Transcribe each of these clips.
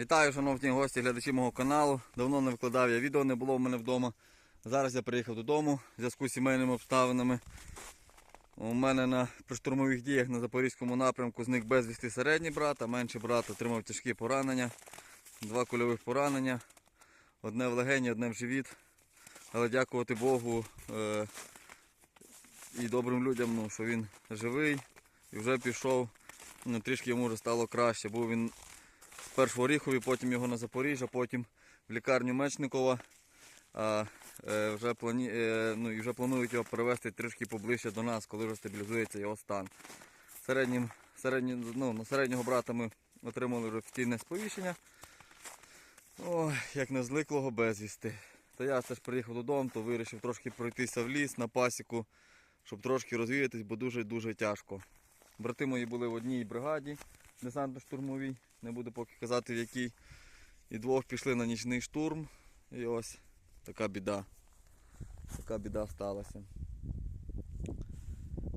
Вітаю, шановні гості, глядачі мого каналу. Давно не викладав я відео, не було в мене вдома. Зараз я приїхав додому в зв'язку з сімейними обставинами. У мене на приштурмових діях на Запорізькому напрямку зник безвісти середній брат, а менший брат отримав тяжкі поранення. Два кульових поранення. Одне в легені, одне в живіт. Але дякувати Богу е- і добрим людям, ну, що він живий і вже пішов. Ну, трішки йому вже стало краще. Був він спершу в Оріхові, потім його на Запоріжжя, потім в лікарню Мечникова. А е, вже, плані... е, ну, і вже планують його перевезти трішки поближче до нас, коли вже стабілізується його стан. Середнім, середні, ну, на середнього брата ми отримали вже офіційне сповіщення. Ой, як не зниклого безвісти. Та я теж приїхав додому, то вирішив трошки пройтися в ліс на пасіку, щоб трошки розвіятись, бо дуже-дуже тяжко. Брати мої були в одній бригаді десантно-штурмовій, не буду поки казати в якій. І двох пішли на нічний штурм. І ось така біда. Така біда сталася.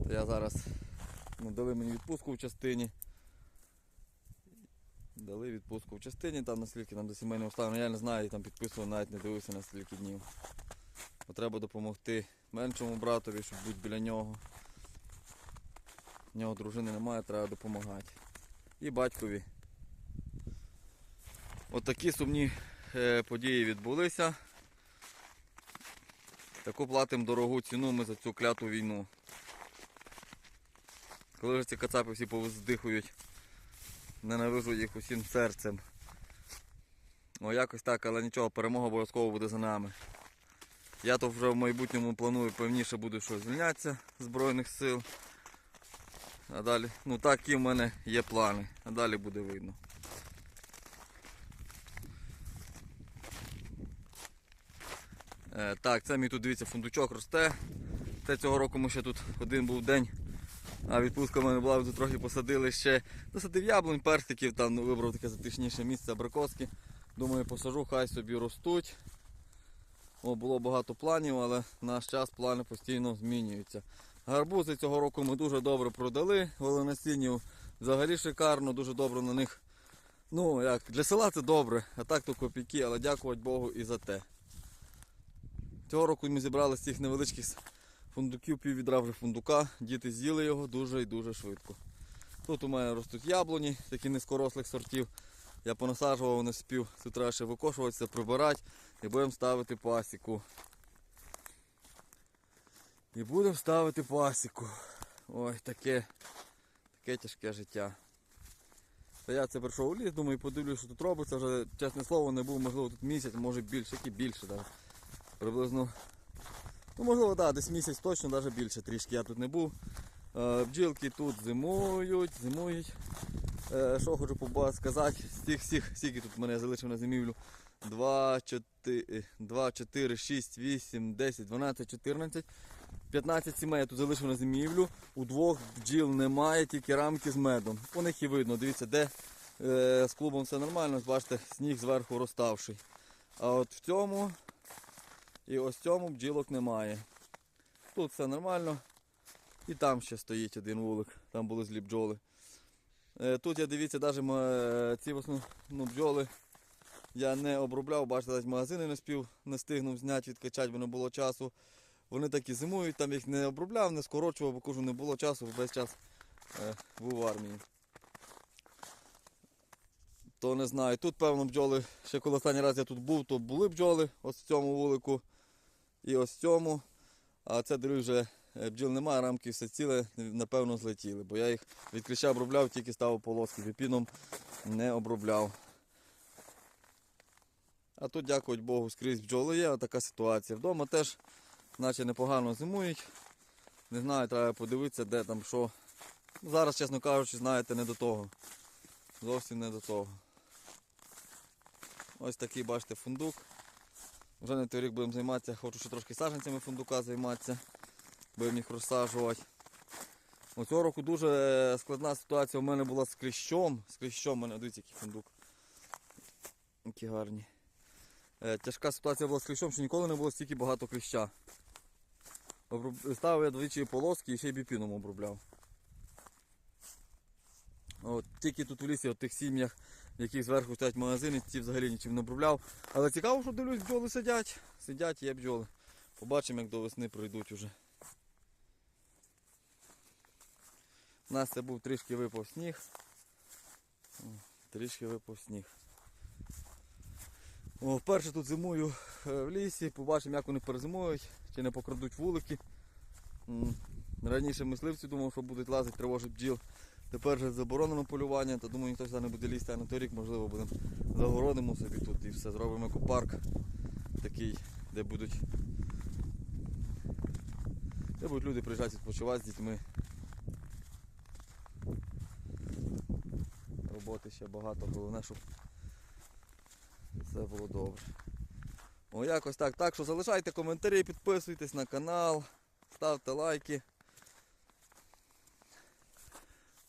То я зараз ну, дали мені відпустку в частині. Дали відпустку в частині, там наскільки там до сімейного стану, я не знаю, там підписував, навіть не дивився на скільки днів. Бо треба допомогти меншому братові, щоб бути біля нього. В нього дружини немає, треба допомагати. І батькові. От сумні е, події відбулися. Таку платимо дорогу ціну ми за цю кляту війну. Коли ж ці кацапи всі повздихують, ненавижу їх усім серцем. О, якось так, але нічого, перемога обов'язково буде за нами. Я то вже в майбутньому планую певніше буду що звільнятися Збройних сил. А далі, ну такі в мене є плани, а далі буде видно. Так, це мій тут дивіться фундучок росте. Це цього року ми ще тут один був день. А відпустка в мене була, тут трохи посадили ще. Досадив яблунь, персиків, там ну, вибрав таке затишніше місце абрикоски. Думаю, посажу, хай собі ростуть. О, було багато планів, але наш час плани постійно змінюються. Гарбузи цього року ми дуже добре продали. Голеносіннів взагалі шикарно, дуже добре на них. Ну, як, для села це добре, а так то копійки, але дякувати Богу і за те. Цього року ми зібрали з цих невеличких фундуків пів відра вже фундука. Діти з'їли його дуже і дуже швидко. Тут у мене ростуть яблуні, такі низькорослих сортів. Я понасаджував, не спів. Тут треба ще викошуватися, прибирати і будемо ставити пасіку. І будемо ставити пасіку. Ой, таке, таке тяжке життя. Та я це прийшов у ліс, думаю, подивлюсь, що тут робиться. Вже, чесне слово, не був, можливо, тут місяць, може більше, які більше. навіть. Приблизно. Ну, можливо, да, десь місяць точно, навіть більше трішки я тут не був. Е, бджілки тут зимують, зимують. Е, що хочу сказати, з всіх, скільки тут мене залишив на зимівлю. 2, 4, 2, 4, 6, 8, 10, 12, 14, 15 сімей я тут залишив на зимівлю. У двох бджіл немає, тільки рамки з медом. По них і видно, дивіться, де е, з клубом все нормально, бачите, сніг зверху розставший. А от в цьому і ось цьому бджілок немає. Тут все нормально. І там ще стоїть один вулик, там були злі бджоли. Е, Тут я дивіться, навіть ці ну, бджоли я не обробляв, бачите, навіть магазини не спів, не стигнув зняти, відкачати, бо не було часу. Вони так і зимують, там їх не обробляв, не скорочував, бо кажу, не було часу, весь час е, був в армії. То не знаю. Тут, певно, бджоли, ще коли останній раз я тут був, то були бджоли ось в цьому вулику і ось цьому. А це дивлюсь, вже е, бджіл немає, рамки все ціле, напевно, злетіли. Бо я їх від кліща обробляв, тільки ставив полоски, віпіном не обробляв. А тут, дякувати Богу, скрізь бджоли є, така ситуація. Вдома теж наче непогано зимують. Не знаю, треба подивитися, де там що. Зараз, чесно кажучи, знаєте, не до того. Зовсім не до того. Ось такий, бачите, фундук. Вже не той рік будемо займатися, хочу ще трошки саджанцями фундука займатися. Будемо їх розсаджувати. Ось Цього року дуже складна ситуація у мене була з кліщом. З кліщом у мене, дивіться, який фундук. Які гарні. Е, Тяжка ситуація була з кліщом, що ніколи не було стільки багато кліща. Ставив я двічі полоски і ще й біпіном обробляв. От, тільки тут в лісі, в тих сім'ях, яких зверху стоять магазини, ті взагалі нічим не обробляв. Але цікаво, що дивлюсь, бджоли сидять. Сидять, є бджоли. Побачимо, як до весни пройдуть уже. У нас це був трішки випав сніг. Трішки випав сніг. О, вперше тут зимую е, в лісі, побачимо, як вони перезимують, чи не покрадуть вулики. Раніше мисливці думав, що будуть лазити, тривожить бджіл. Тепер же заборонено полювання, то думаю, ніхто сюди не буде лізти, а на той рік, можливо, будемо загородимо собі тут і все. Зробимо екопарк такий, де будуть, де будуть люди приїжджати відпочивати з дітьми. Роботи ще багато, головне, щоб все було добре. О, якось так. Так що залишайте коментарі, підписуйтесь на канал, ставте лайки.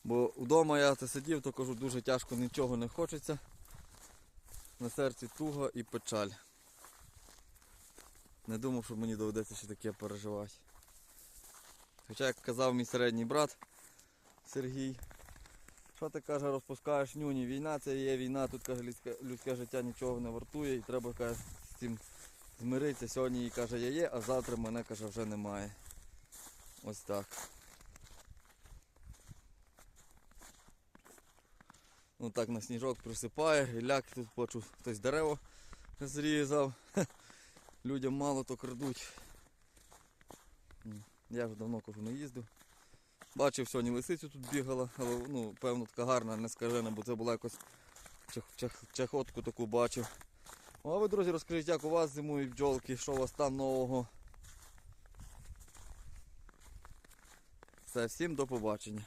Бо вдома я сидів, то кажу, дуже тяжко, нічого не хочеться. На серці туго і печаль. Не думав, що мені доведеться ще таке переживати. Хоча, як казав мій середній брат Сергій, що ти каже, розпускаєш нюні, війна це є війна, тут каже, людське, людське життя нічого не вартує і треба каже, з цим змиритися. Сьогодні їй каже, я є, а завтра мене каже, вже немає. Ось так. Ну так на сніжок присипає, гіляк тут бачу, хтось дерево зрізав. Людям мало то крадуть. Я вже давно кажу не їздив. Бачив сьогодні лисицю тут бігала, але ну, певно така гарна, не скажена, бо це була якось чах, чах, чахотку таку бачив. Ну, а ви, друзі, розкажіть, як у вас зимують бджолки, що у вас там нового. Все, всім до побачення.